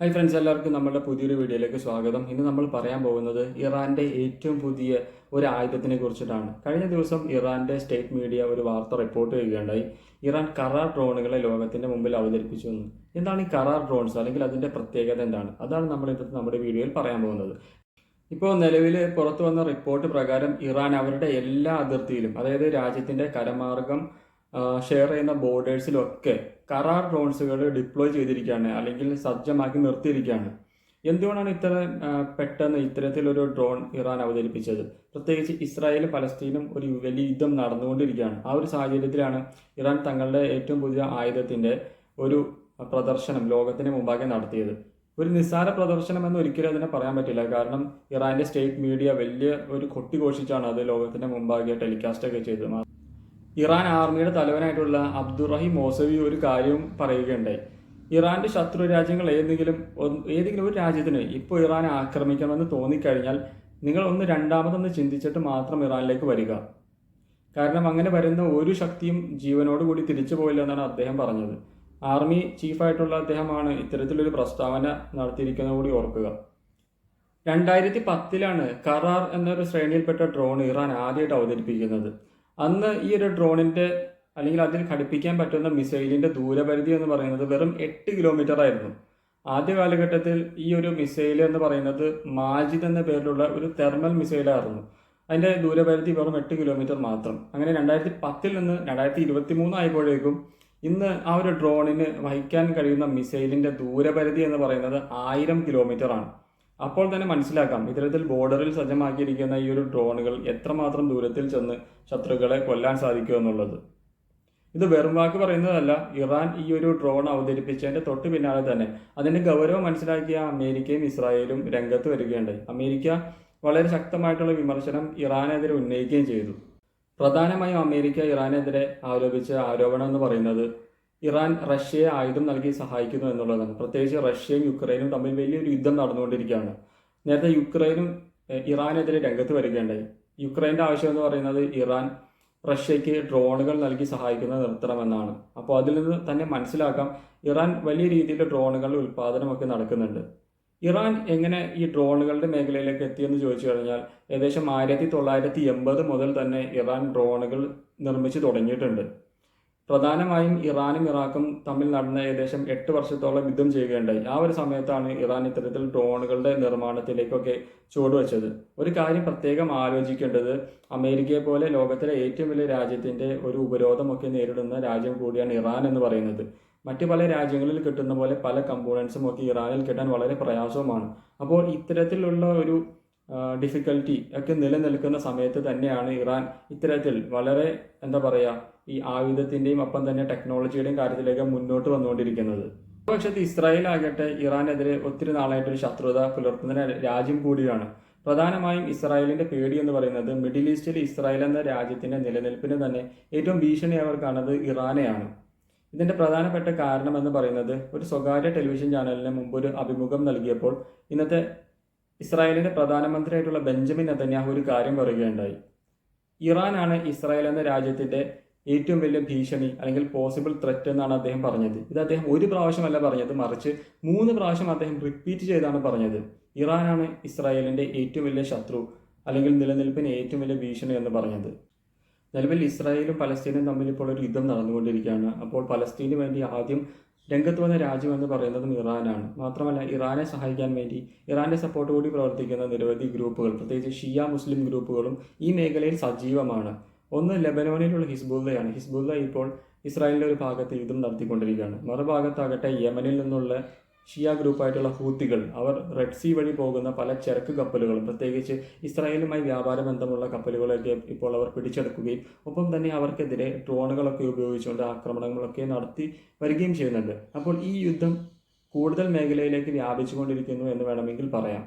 Hi friends എല്ലാവർക്കും നമ്മുടെ പുതിയൊരു വീഡിയോയിലേക്ക് സ്വാഗതം. ഇന്ന് നമ്മൾ പറയാൻ പോകുന്നത് ഇറാന്റെ ഏറ്റവും പുതിയ ഒരു ആയുധത്തിനെ കുറിച്ചിട്ടാണ്. കഴിഞ്ഞ ദിവസം ഇറാന്റെ സ്റ്റേറ്റ് മീഡിയ ഒരു വാർത്ത റിപ്പോർട്ട് ചെയ്യുകയുണ്ടായി. ഇറാൻ കറാർ ഡ്രോണുകളെ ലോകത്തിന്റെ മുമ്പിൽ അവതരിപ്പിച്ചു എന്ന്. എന്താണ് ഈ കറാർ ഡ്രോൺസ്? അല്ലെങ്കിൽ അതിന്റെ പ്രത്യേകത എന്താണ്? അതാണ് നമ്മൾ ഇന്നത്തെ നമ്മുടെ വീഡിയോയിൽ പറയാൻ പോകുന്നത്. ഇപ്പോൾ നിലവിൽ പുറത്തു വന്ന റിപ്പോർട്ട് പ്രകാരം ഇറാൻ അവരുടെ എല്ലാ അതിർത്തിയിലും അതായത് രാജ്യത്തിന്റെ കരമാർഗം ഷെയർ ചെയ്യുന്ന ബോർഡേഴ്സിലൊക്കെ കരാർ ഡ്രോൺസുകൾ ഡിപ്ലോയ് ചെയ്തിരിക്കുകയാണ് അല്ലെങ്കിൽ സജ്ജമാക്കി നിർത്തിയിരിക്കുകയാണ്. എന്തുകൊണ്ടാണ് ഇത്ര പെട്ടെന്ന് ഇത്തരത്തിലൊരു ഡ്രോൺ ഇറാൻ അവതരിപ്പിച്ചത്? പ്രത്യേകിച്ച് ഇസ്രായേലും പലസ്തീനും ഒരു വലിയ യുദ്ധം നടന്നുകൊണ്ടിരിക്കുകയാണ്. ആ ഒരു സാഹചര്യത്തിലാണ് ഇറാൻ തങ്ങളുടെ ഏറ്റവും പുതിയ ആയുധത്തിന്റെ ഒരു പ്രദർശനം ലോകത്തിന് മുമ്പാകെ നടത്തിയത്. ഒരു നിസ്സാര പ്രദർശനം എന്ന് ഒരിക്കലും അതിനെ പറയാൻ പറ്റില്ല. കാരണം ഇറാന്റെ സ്റ്റേറ്റ് മീഡിയ വലിയ ഒരു കൊട്ടിഘോഷിച്ചാണ് അത് ലോകത്തിന്റെ മുമ്പാകെ ടെലികാസ്റ്റ് ഒക്കെ ചെയ്തത്. ഇറാൻ ആർമിയുടെ തലവനായിട്ടുള്ള അബ്ദുറഹിം മോസവി ഒരു കാര്യവും പറയുകയുണ്ടായി. ഇറാന്റെ ശത്രു രാജ്യങ്ങൾ ഏതെങ്കിലും ഏതെങ്കിലും ഒരു രാജ്യത്തിന് ഇപ്പോൾ ഇറാൻ ആക്രമിക്കണമെന്ന് തോന്നിക്കഴിഞ്ഞാൽ നിങ്ങൾ ഒന്ന് രണ്ടാമതൊന്ന് ചിന്തിച്ചിട്ട് മാത്രം ഇറാനിലേക്ക് വരിക. കാരണം അങ്ങനെ വരുന്ന ഒരു ശക്തിയും ജീവനോട് കൂടി തിരിച്ചു പോയില്ല എന്നാണ് അദ്ദേഹം പറഞ്ഞത്. ആർമി ചീഫായിട്ടുള്ള അദ്ദേഹമാണ് ഇത്തരത്തിലൊരു പ്രസ്താവന നടത്തിയിരിക്കുന്നത് കൂടി ഓർക്കുക. രണ്ടായിരത്തി പത്തിലാണ് കറാർ എന്നൊരു ശ്രേണിയിൽപ്പെട്ട ഡ്രോൺ ഇറാൻ ആദ്യമായിട്ട് അവതരിപ്പിക്കുന്നത്. അന്ന് ഈ ഒരു ഡ്രോണിന്റെ അല്ലെങ്കിൽ അതിൽ ഘടിപ്പിക്കാൻ പറ്റുന്ന മിസൈലിന്റെ ദൂരപരിധി എന്ന് പറയുന്നത് വെറും എട്ട് കിലോമീറ്റർ ആയിരുന്നു. ആദ്യ കാലഘട്ടത്തിൽ ഈ ഒരു മിസൈൽ എന്ന് പറയുന്നത് മാജിദ് എന്ന പേരിലുള്ള ഒരു തെർമൽ മിസൈലായിരുന്നു അതിന്റെ ദൂരപരിധി വെറും എട്ട് കിലോമീറ്റർ മാത്രം. അങ്ങനെ രണ്ടായിരത്തി പത്തിൽ നിന്ന് രണ്ടായിരത്തി ഇരുപത്തി മൂന്ന് ആയപ്പോഴേക്കും ഇന്ന് ആ ഒരു ഡ്രോണിന് വഹിക്കാൻ കഴിയുന്ന മിസൈലിന്റെ ദൂരപരിധി എന്ന് പറയുന്നത് ആയിരം കിലോമീറ്റർ ആണ്. അപ്പോൾ തന്നെ മനസ്സിലാക്കാം. ഇത്തരത്തിൽ ബോർഡറിൽ സജ്ജമാക്കിയിരിക്കുന്ന ഈ ഒരു ഡ്രോണുകൾ എത്രമാത്രം ദൂരത്തിൽ ചെന്ന് ശത്രുക്കളെ കൊല്ലാൻ സാധിക്കും എന്നുള്ളത്. ഇത് വെറും വാക്ക് പറയുന്നതല്ല. ഇറാൻ ഈ ഒരു ഡ്രോൺ അവതരിപ്പിച്ചതിന്റെ തൊട്ട് പിന്നാലെ തന്നെ അതിന്റെ ഗൗരവം മനസ്സിലാക്കിയ അമേരിക്കയും ഇസ്രായേലും രംഗത്ത് വരികയുണ്ടായി. അമേരിക്ക വളരെ ശക്തമായിട്ടുള്ള വിമർശനം ഇറാനെതിരെ ഉന്നയിക്കുകയും ചെയ്തു. പ്രധാനമായും അമേരിക്ക ഇറാനെതിരെ ആരോപിച്ച ആരോപണം എന്ന് പറയുന്നത് ഇറാൻ റഷ്യയെ ആയുധം നൽകി സഹായിക്കുന്നു എന്നുള്ളതാണ്. പ്രത്യേകിച്ച് റഷ്യയും യുക്രൈനും തമ്മിൽ വലിയൊരു യുദ്ധം നടന്നുകൊണ്ടിരിക്കുകയാണ്. നേരത്തെ യുക്രൈനും ഇറാനെതിരെ രംഗത്ത് വരികയുണ്ടായി. യുക്രൈന്റെ ആവശ്യം എന്ന് പറയുന്നത് ഇറാൻ റഷ്യയ്ക്ക് ഡ്രോണുകൾ നൽകി സഹായിക്കുന്നത് നിർത്തണമെന്നാണ്. അപ്പോൾ അതിൽ നിന്ന് തന്നെ മനസ്സിലാക്കാം ഇറാൻ വലിയ രീതിയിൽ ഡ്രോണുകളുടെ ഉൽപ്പാദനമൊക്കെ നടക്കുന്നുണ്ട്. ഇറാൻ എങ്ങനെ ഈ ഡ്രോണുകളുടെ മേഖലയിലേക്ക് എത്തിയെന്ന് ചോദിച്ചു കഴിഞ്ഞാൽ ഏകദേശം ആയിരത്തി തൊള്ളായിരത്തി എൺപത് മുതൽ തന്നെ ഇറാൻ ഡ്രോണുകൾ നിർമ്മിച്ചു തുടങ്ങിയിട്ടുണ്ട്. പ്രധാനമായും ഇറാനും ഇറാഖും തമ്മിൽ നടന്ന ഏകദേശം എട്ട് വർഷത്തോളം യുദ്ധം ചെയ്യുകയുണ്ടായി. ആ ഒരു സമയത്താണ് ഇറാൻ ഇത്തരത്തിൽ ഡ്രോണുകളുടെ നിർമ്മാണത്തിലേക്കൊക്കെ ചുവടുവെച്ചത്. ഒരു കാര്യം പ്രത്യേകം ആലോചിക്കേണ്ടത് അമേരിക്കയെ പോലെ ലോകത്തിലെ ഏറ്റവും വലിയ രാജ്യത്തിന്റെ ഒരു ഉപരോധമൊക്കെ നേരിടുന്ന രാജ്യം കൂടിയാണ് ഇറാൻ എന്ന് പറയുന്നത്. മറ്റു പല രാജ്യങ്ങളിൽ കിട്ടുന്ന പോലെ പല കമ്പോണൻസും ഒക്കെ ഇറാനിൽ കിട്ടാൻ വളരെ പ്രയാസവുമാണ്. അപ്പോൾ ഇത്തരത്തിലുള്ള ഒരു ഡിഫിക്കൽറ്റി ഒക്കെ നിലനിൽക്കുന്ന സമയത്ത് തന്നെയാണ് ഇറാൻ ഇത്തരത്തിൽ വളരെ എന്താ പറയുക ഈ ആയുധത്തിന്റെയും ഒപ്പം തന്നെ ടെക്നോളജിയുടെയും കാര്യത്തിലേക്ക് മുന്നോട്ട് വന്നുകൊണ്ടിരിക്കുന്നത്. പക്ഷേ ഇസ്രായേൽ ആകട്ടെ ഇറാനെതിരെ ഒത്തിരി നാളായിട്ട് ഒരു ശത്രുത പുലർത്തുന്ന രാജ്യം കൂടിയാണ്. പ്രധാനമായും ഇസ്രായേലിന്റെ പേടി എന്ന് പറയുന്നത് മിഡിൽ ഈസ്റ്റിൽ ഇസ്രായേൽ എന്ന രാജ്യത്തിന്റെ നിലനിൽപ്പിന് തന്നെ ഏറ്റവും ഭീഷണി അവർ കാണുന്നത് ഇറാനെയാണ്. ഇതിന്റെ പ്രധാനപ്പെട്ട കാരണം എന്ന് പറയുന്നത് ഒരു സ്വകാര്യ ടെലിവിഷൻ ചാനലിന് മുമ്പ് ഒരു അഭിമുഖം നൽകിയപ്പോൾ ഇന്നത്തെ ഇസ്രായേലിന്റെ പ്രധാനമന്ത്രിയായിട്ടുള്ള ബെഞ്ചമിൻ നെതന്യാഹു ഒരു കാര്യം പറയുകയുണ്ടായി. ഇറാനാണ് ഇസ്രായേൽ എന്ന രാജ്യത്തിന്റെ ഏറ്റവും വലിയ ഭീഷണി അല്ലെങ്കിൽ പോസിബിൾ ത്രെറ്റ് എന്നാണ് അദ്ദേഹം പറഞ്ഞത്. ഇത് അദ്ദേഹം ഒരു പ്രാവശ്യമല്ല പറഞ്ഞത് മറിച്ച് മൂന്ന് പ്രാവശ്യം അദ്ദേഹം റിപ്പീറ്റ് ചെയ്താണ് പറഞ്ഞത്. ഇറാനാണ് ഇസ്രായേലിന്റെ ഏറ്റവും വലിയ ശത്രു അല്ലെങ്കിൽ നിലനിൽപ്പിന് ഏറ്റവും വലിയ ഭീഷണി എന്ന് പറഞ്ഞത്. നിലവിൽ ഇസ്രായേലും പലസ്തീനും തമ്മിൽ ഇപ്പോൾ ഒരു യുദ്ധം നടന്നുകൊണ്ടിരിക്കുകയാണ്. അപ്പോൾ പലസ്തീന് വേണ്ടി ആദ്യം രംഗത്ത് വന്ന രാജ്യം എന്ന് പറയുന്നതും ഇറാനാണ്. മാത്രമല്ല ഇറാനെ സഹായിക്കാൻ വേണ്ടി ഇറാന്റെ സപ്പോർട്ട് കൂടി പ്രവർത്തിക്കുന്ന നിരവധി ഗ്രൂപ്പുകൾ പ്രത്യേകിച്ച് ഷിയ മുസ്ലിം ഗ്രൂപ്പുകളും ഈ മേഖലയിൽ സജീവമാണ്. ഒന്ന് ലെബനോനിലുള്ള ഹിസ്ബുല്ലയാണ് ഹിസ്ബുല്ല ഇപ്പോൾ ഇസ്രായേലിന്റെ ഒരു ഭാഗത്ത് യുദ്ധം നടത്തിക്കൊണ്ടിരിക്കുകയാണ്. മറുഭാഗത്താകട്ടെ യമനിൽ നിന്നുള്ള ഷിയ ഗ്രൂപ്പായിട്ടുള്ള ഹൂത്തികൾ അവർ റെഡ് സീ വഴി പോകുന്ന പല ചരക്ക് കപ്പലുകളും പ്രത്യേകിച്ച് ഇസ്രായേലുമായി വ്യാപാര ബന്ധമുള്ള കപ്പലുകളൊക്കെ ഇപ്പോൾ അവർ പിടിച്ചെടുക്കുകയും ഒപ്പം തന്നെ അവർക്കെതിരെ ഡ്രോണുകളൊക്കെ ഉപയോഗിച്ചുകൊണ്ട് ആക്രമണങ്ങളൊക്കെ നടത്തി വരികയും ചെയ്യുന്നുണ്ട്. അപ്പോൾ ഈ യുദ്ധം കൂടുതൽ മേഖലയിലേക്ക് വ്യാപിച്ചുകൊണ്ടിരിക്കുന്നു എന്ന് വേണമെങ്കിൽ പറയാം.